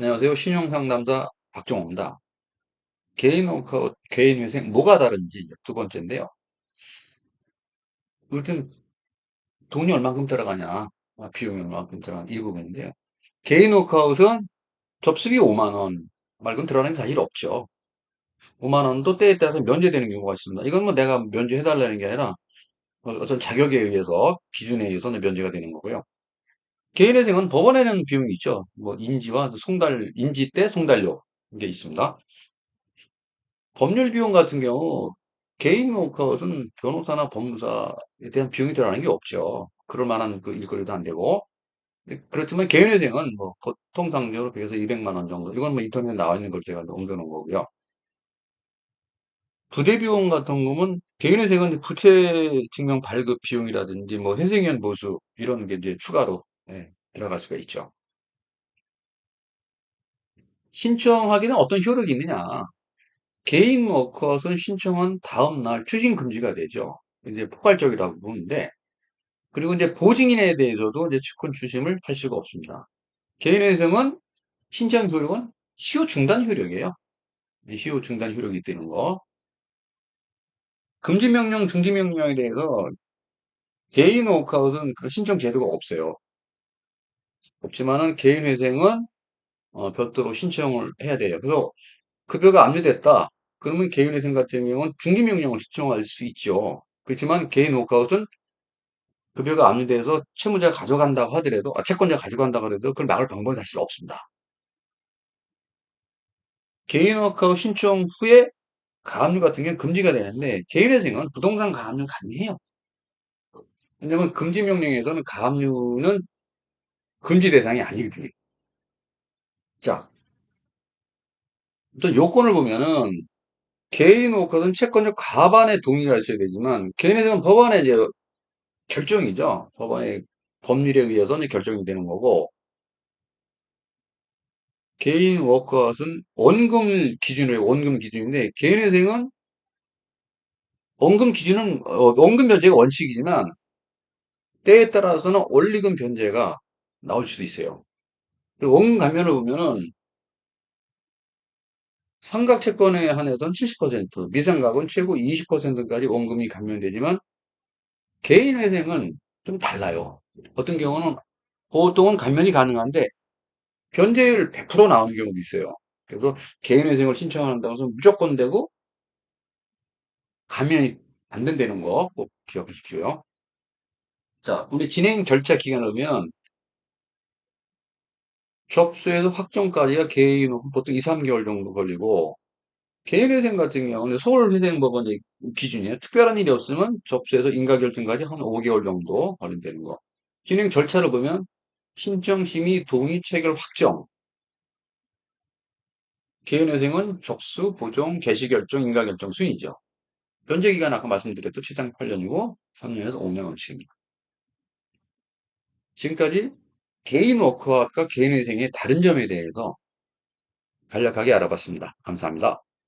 안녕하세요. 신용상담사 박종호입니다. 개인 워크아웃, 개인 회생 뭐가 다른지 두 번째인데요. 일단 돈이 얼만큼 들어가냐, 아, 비용이 얼만큼 들어가냐 이 부분인데요. 개인 워크아웃은 접수비 5만 원 말고는 들어가는 게 사실 없죠. 5만 원도 때에 따라서 면제되는 경우가 있습니다. 이건 뭐 내가 면제해달라는 게 아니라 어떤 자격에 의해서 기준에 의해서 면제가 되는 거고요. 개인 회생은 법원에 내는 비용이 있죠. 뭐 인지와 송달, 인지 때 송달료 이게 있습니다. 법률 비용 같은 경우 개인 워크아웃은 변호사나 법무사에 대한 비용이 들어가는 게 없죠. 그럴 만한 그 일거리도 안 되고. 그렇지만 개인회생은 뭐 보통 상적으로 100에서 200만 원 정도. 이건 뭐 인터넷에 나와 있는 걸 제가 옮겨놓은 거고요. 부대 비용 같은 경우는 개인회생은 부채 증명 발급 비용이라든지 뭐 회생연 보수 이런 게 이제 추가로 예, 들어갈 수가 있죠. 신청하기는 어떤 효력이 있느냐? 개인 워크아웃은 신청은 다음 날 추진 금지가 되죠. 이제 포괄적이라고 보는데 그리고 이제 보증인에 대해서도 이제 채권 추심을 할 수가 없습니다. 개인 회생은 신청 효력은 시효 중단 효력이에요. 시효 중단 효력이 있다는 거. 금지 명령, 중지 명령에 대해서 개인 워크아웃은 신청 제도가 없어요. 없지만은 개인 회생은 어, 별도로 신청을 해야 돼요. 그래서 급여가 압류됐다. 그러면 개인 회생 같은 경우는 중지 명령을 신청할 수 있죠. 그렇지만 개인 워크아웃은 급여가 압류돼서 채무자가 가져간다고 하더라도, 아, 채권자가 가져간다고 하더라도 그걸 막을 방법이 사실 없습니다. 개인 워크아웃 신청 후에 가압류 같은 경우는 금지가 되는데 개인회생은 부동산 가압류 가능해요. 왜냐면 금지 명령에서는 가압류는 금지 대상이 아니거든요. 자, 또 요건을 보면은 개인 워크아웃은 채권자 과반의 동의가 있어야 되지만 개인회생은 법안의 이제 결정이죠. 법안의 법률에 의해서 이제 결정이 되는 거고 개인 워크아웃은 원금 기준으로 원금 기준인데 개인회생은 원금 기준은 어, 원금 변제가 원칙이지만 때에 따라서는 원리금 변제가 나올 수도 있어요. 원금 감면을 보면은 삼각 채권에 한해서는 70%, 미상각은 최고 20%까지 원금이 감면되지만 개인 회생은 좀 달라요. 어떤 경우는 보통은 감면이 가능한데 변제율 100% 나오는 경우도 있어요. 그래서 개인 회생을 신청한다고 해서 무조건 되고 감면이 안 된다는 거 꼭 기억하십시오. 자, 우리 진행 절차 기간을 보면 접수에서 확정까지가 개인 보통 2, 3개월 정도 걸리고 개인회생 같은 경우는 서울회생법원의 기준이에요. 특별한 일이 없으면 접수해서 인가결정까지 한 5개월 정도 걸린다는 거. 진행 절차를 보면 신청심의, 동의, 체결, 확정. 개인회생은 접수, 보정, 개시결정, 인가결정 순이죠. 변제기간 아까 말씀드렸던 최장 8년이고 3년에서 5년 원칙입니다. 지금까지 개인 워크아웃과 개인회생의 다른 점에 대해서 간략하게 알아봤습니다. 감사합니다.